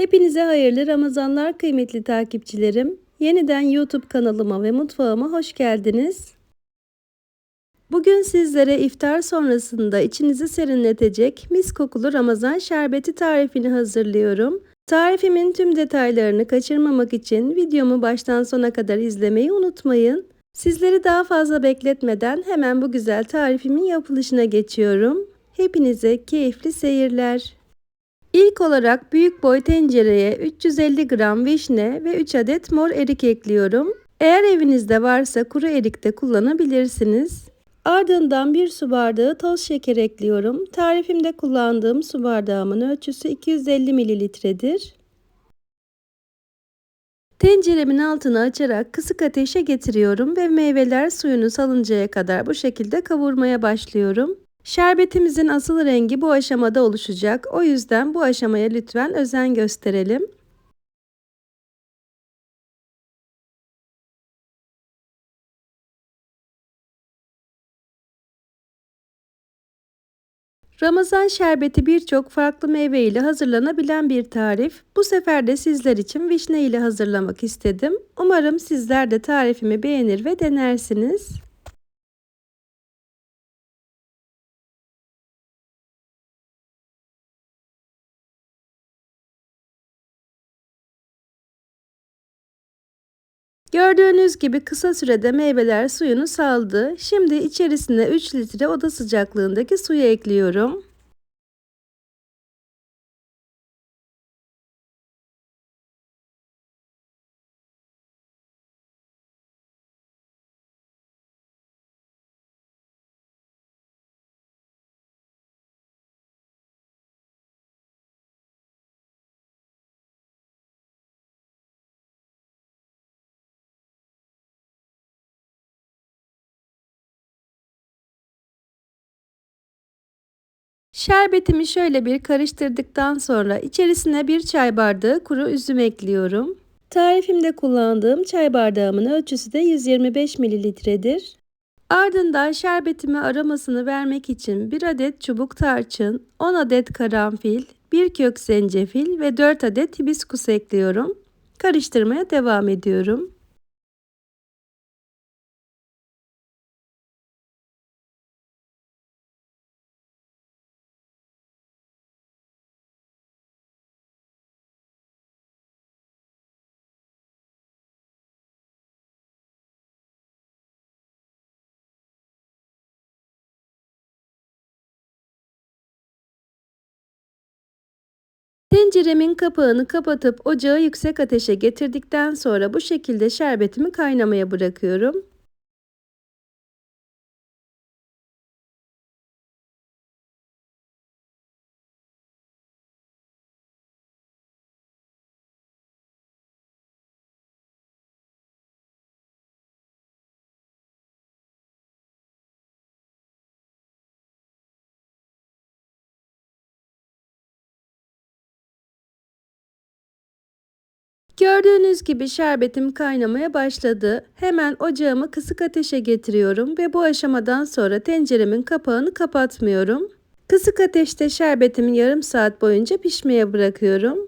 Hepinize hayırlı Ramazanlar kıymetli takipçilerim. Yeniden YouTube kanalıma ve mutfağıma hoş geldiniz. Bugün sizlere iftar sonrasında içinizi serinletecek mis kokulu Ramazan şerbeti tarifini hazırlıyorum. Tarifimin tüm detaylarını kaçırmamak için videomu baştan sona kadar izlemeyi unutmayın. Sizleri daha fazla bekletmeden hemen bu güzel tarifimin yapılışına geçiyorum. Hepinize keyifli seyirler. İlk olarak büyük boy tencereye 350 gram vişne ve 3 adet mor erik ekliyorum. Eğer evinizde varsa kuru erik de kullanabilirsiniz. Ardından bir su bardağı toz şeker ekliyorum. Tarifimde kullandığım su bardağımın ölçüsü 250 mililitredir. Tenceremin altını açarak kısık ateşe getiriyorum ve meyveler suyunu salıncaya kadar bu şekilde kavurmaya başlıyorum. Şerbetimizin asıl rengi bu aşamada oluşacak. O yüzden bu aşamaya lütfen özen gösterelim. Ramazan şerbeti birçok farklı meyve ile hazırlanabilen bir tarif. Bu sefer de sizler için vişne ile hazırlamak istedim. Umarım sizler de tarifimi beğenir ve denersiniz. Gördüğünüz gibi kısa sürede meyveler suyunu saldı. Şimdi içerisine 3 litre oda sıcaklığındaki suyu ekliyorum. Şerbetimi şöyle bir karıştırdıktan sonra içerisine bir çay bardağı kuru üzüm ekliyorum. Tarifimde kullandığım çay bardağımın ölçüsü de 125 mililitredir. Ardından şerbetime aromasını vermek için 1 adet çubuk tarçın, 10 adet karanfil, 1 kök zencefil ve 4 adet hibiskus ekliyorum. Karıştırmaya devam ediyorum. Tenceremin kapağını kapatıp ocağı yüksek ateşe getirdikten sonra bu şekilde şerbetimi kaynamaya bırakıyorum. Gördüğünüz gibi şerbetim kaynamaya başladı. Hemen ocağımı kısık ateşe getiriyorum ve bu aşamadan sonra tenceremin kapağını kapatmıyorum. Kısık ateşte şerbetimi yarım saat boyunca pişmeye bırakıyorum.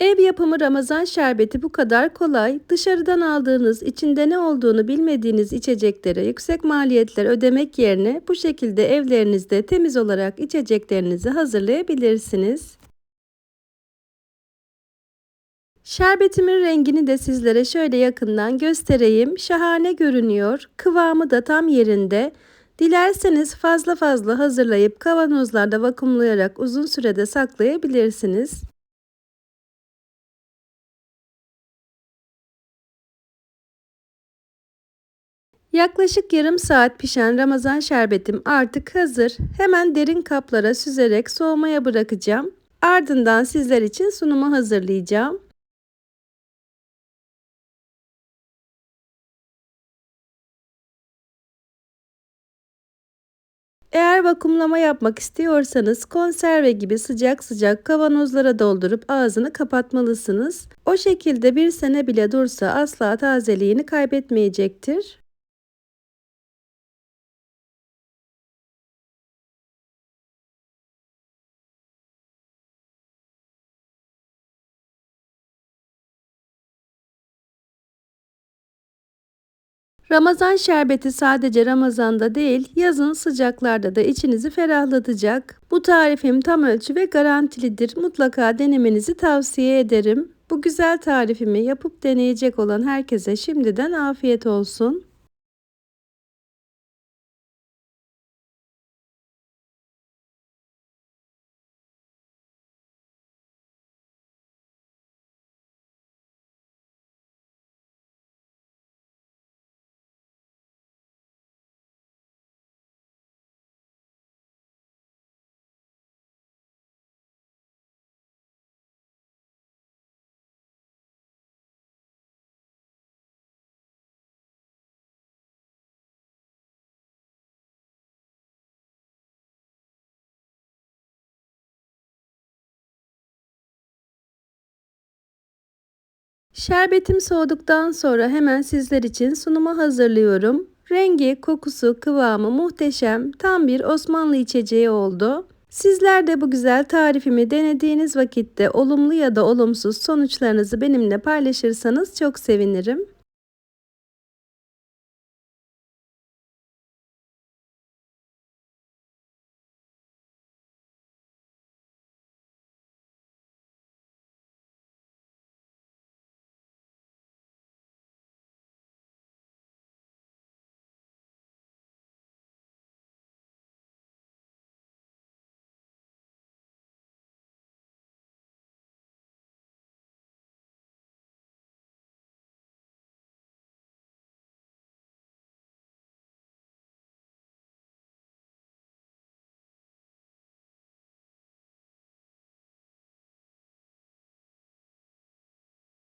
Ev yapımı Ramazan şerbeti bu kadar kolay. Dışarıdan aldığınız, içinde ne olduğunu bilmediğiniz içeceklere yüksek maliyetler ödemek yerine bu şekilde evlerinizde temiz olarak içeceklerinizi hazırlayabilirsiniz. Şerbetimin rengini de sizlere şöyle yakından göstereyim. Şahane görünüyor. Kıvamı da tam yerinde. Dilerseniz fazla fazla hazırlayıp kavanozlarda vakumlayarak uzun sürede saklayabilirsiniz. Yaklaşık yarım saat pişen Ramazan şerbetim artık hazır. Hemen derin kaplara süzerek soğumaya bırakacağım. Ardından sizler için sunumu hazırlayacağım. Eğer vakumlama yapmak istiyorsanız konserve gibi sıcak sıcak kavanozlara doldurup ağzını kapatmalısınız. O şekilde bir sene bile dursa asla tazeliğini kaybetmeyecektir. Ramazan şerbeti sadece Ramazan'da değil, yazın sıcaklarda da içinizi ferahlatacak. Bu tarifim tam ölçü ve garantilidir. Mutlaka denemenizi tavsiye ederim. Bu güzel tarifimi yapıp deneyecek olan herkese şimdiden afiyet olsun. Şerbetim soğuduktan sonra hemen sizler için sunuma hazırlıyorum. Rengi, kokusu, kıvamı muhteşem, tam bir Osmanlı içeceği oldu. Sizler de bu güzel tarifimi denediğiniz vakitte olumlu ya da olumsuz sonuçlarınızı benimle paylaşırsanız çok sevinirim.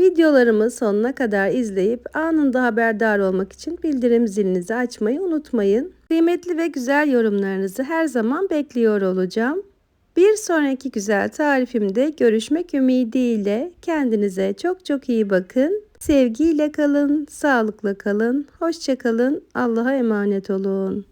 Videolarımı sonuna kadar izleyip anında haberdar olmak için bildirim zilinizi açmayı unutmayın. Kıymetli ve güzel yorumlarınızı her zaman bekliyor olacağım. Bir sonraki güzel tarifimde görüşmek ümidiyle kendinize çok çok iyi bakın. Sevgiyle kalın, sağlıkla kalın, hoşçakalın, Allah'a emanet olun.